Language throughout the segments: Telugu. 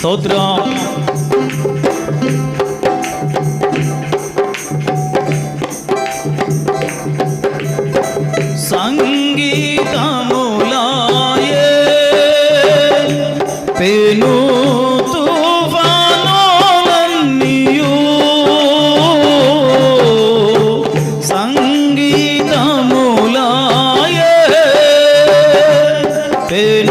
స్తోత్రం. సంగీతములాయే పెను సంగీతములాయే పెను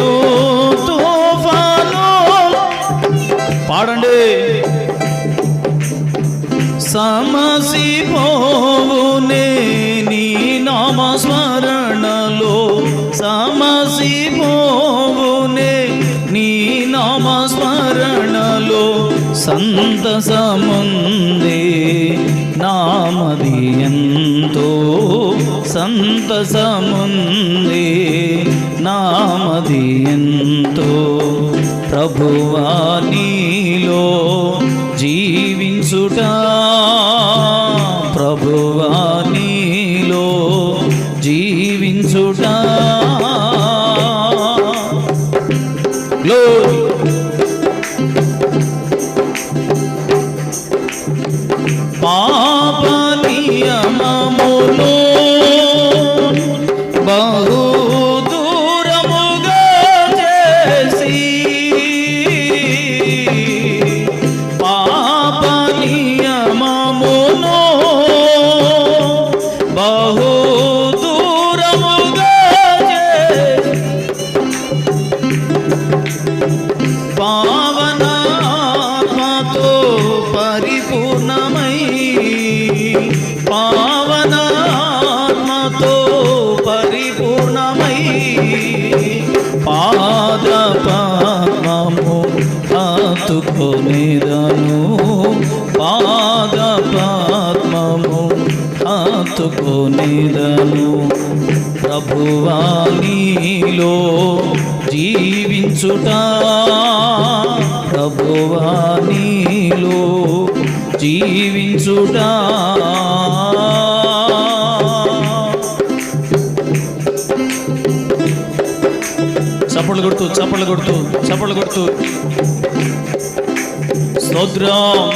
సమసిపోవునే నీ నామస్మరణలో. సమసిపోవునే నీ నామస్మరణలో. సంతసముందే నామది ఎంతో సంతసముందే నామది ఎంతో ప్రభువా నీలో జీవించుట పావనాత్మతో పరిపూర్ణమై పావనాత్మతో పరిపూర్ణమై పాద పామము హత్తుకొనేదను పాద పాద్మము హత్తుకొనేదను ప్రభువా జీవించుట ప్రభువా నీలో జీవించుట. చప్పట్లు కొడుతూ చప్పట్లు కొడుతూ చప్పట్లు కొడుతూ. స్తోత్రం.